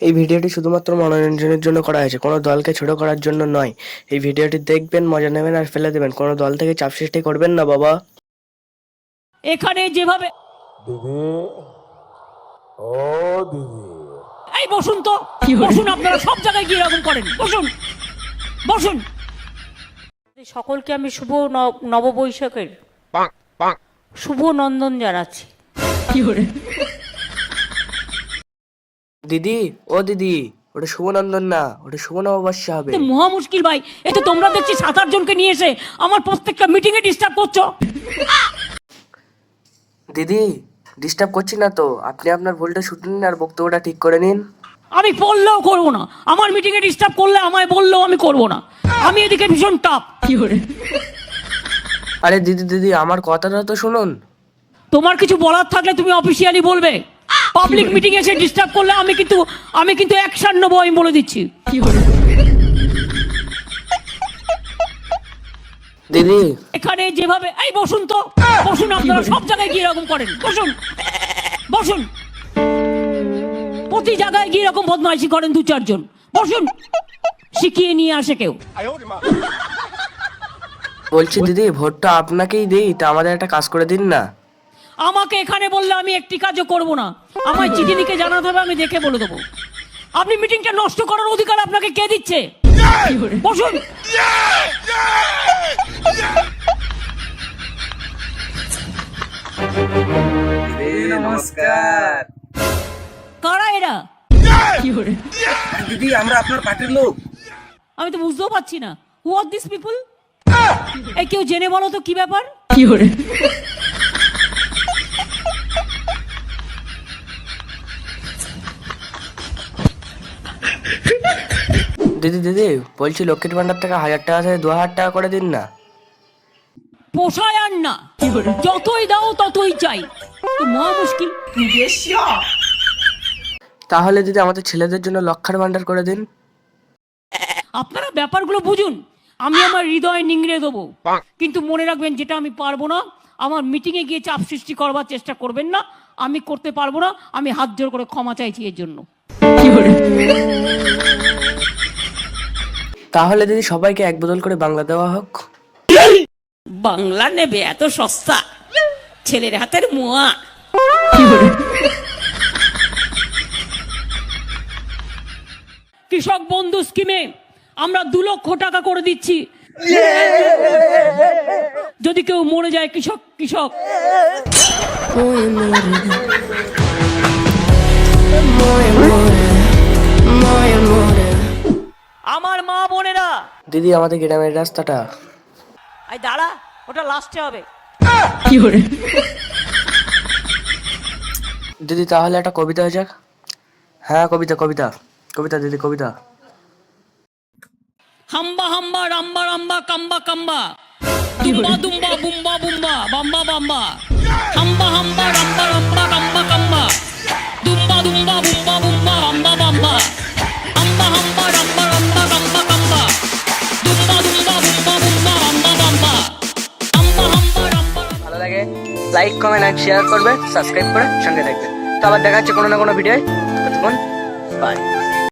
এই ভিডিওটি শুধুমাত্র মনোরঞ্জনের জন্য করা হয়েছে। কোনো দলকে ছোট করার জন্য নয়। এই ভিডিওটি দেখবেন মজা নেবেন আর ফেলে দেবেন। কোনো দল থেকে চাপ সৃষ্টি করবেন না বাবা। এখানে যেভাবে দিদি। ও দিদি। এই বসুন তো। বসুন আপনারা সব জায়গায় গিয়ে এরকম করেন। বসুন। বসুন। সকলকে আমি শুভ নববৈশাখের শুভ নন্দন জানাচ্ছি। দিদি ও দিদি ওটা শুভনন্দন না ওটা শুভ নববর্ষ হবে। এ মহা মুশকিল ভাই এ তো তোমরা দেখছি সাত আট জনকে নিয়ে এসে আমার প্রত্যেকটা মিটিং এ ডিস্টার্ব করছ। দিদি ডিস্টার্ব করছি না তো আপনি আপনার ভুলটা শুটে নিন আর বক্তব্যটা ঠিক করে নিন। আমি বললেও করব না আমার মিটিং এ ডিস্টার্ব করলে আমায় বললেও আমি করব না। আমি এদিকে ভীষণ টাপ কি করে? আরে দিদি দিদি আমার কথাটা তো শুনুন। তোমার কিছু বলার থাকলে তুমি অফিসিয়ালি বলবে। পাবলিক মিটিং এসে ডিস্টার্ব করলে আমি কিন্তু আমি কিন্তু অ্যাকশন নেব আমি বলে দিচ্ছি। দিদি। এখানে যেভাবে এই বসুন তো বসুন আপনারা সব জায়গায় গিয়ে এরকম করেন বসুন বসুন। প্রতি জায়গায় গিয়ে এরকম বদমাইশি করেন দু চারজন বসুন শিখিয়ে নিয়ে আসে কেউ। বলছি দিদি ভোটটা আপনাকেই দিই তা আমাদের একটা কাজ করে দিন না। আমাকে এখানে বললে আমি একটি কাজও করব না। আমায় চিঠি লিখে জানাতে হবে আমি দেখে বলে দেবো। আপনি মিটিংটা নষ্ট করার অধিকার আপনাকে কে দিচ্ছে? বসুন। নমস্কার। কারা এরা? দিদি আমরা আপনার পার্টির লোক। আমি তো বুঝতেও পারছি না। হু আর দিস পিপল এই কেউ জেনে বলো তো কি ব্যাপার? দিদি দিদি বলছি লক্ষ্মীর ভান্ডার থেকে হাজার টাকা থেকে দু হাজার টাকা করে দিন না। পোষায় আর না। যতই দাও ততই চাই। তো মহা মুশকিল। তাহলে দিদি আমাদের ছেলেদের জন্য লক্ষার ভান্ডার করে দিন। আপনারা ব্যাপারগুলো বুঝুন। আমি আমার হৃদয় নিংড়ে দেবো। কিন্তু মনে রাখবেন যেটা আমি পারব না আমার মিটিংয়ে গিয়ে চাপ সৃষ্টি করবার চেষ্টা করবেন না। আমি করতে পারব না আমি হাত জোর করে ক্ষমা চাইছি এর জন্য। তাহলে যদি সবাইকে এক বদল করে বাংলা দেওয়া হোক। বাংলা নেবে এত সস্তা। ছেলের হাতের মোয়া। কৃষক বন্ধু স্কিমে আমরা দু লক্ষ টাকা করে দিচ্ছি। যদি কেউ মরে যায় কৃষক কৃষক। আমার মা বোনেরা। দিদি আমাদের গ্রামের রাস্তাটা। আই দাঁড়া ওটা লাস্টে হবে। দিদি তাহলে একটা কবিতা হয়ে যাক। হ্যাঁ কবিতা কবিতা। কবিতা দিদি কবিতা। হাম্বা হাম্বা রাম্বা রাম্বা কাম্বা কাম্বা। দুম্বা দুম্বা বুম্বা বুম্বা বাম্বা বাম্বা। লাইক কমেন্ট আর শেয়ার করবে সাবস্ক্রাইব করে সঙ্গে থাকবে। তো আবার দেখা হচ্ছে কোনো না কোনো ভিডিও ততক্ষণ বাই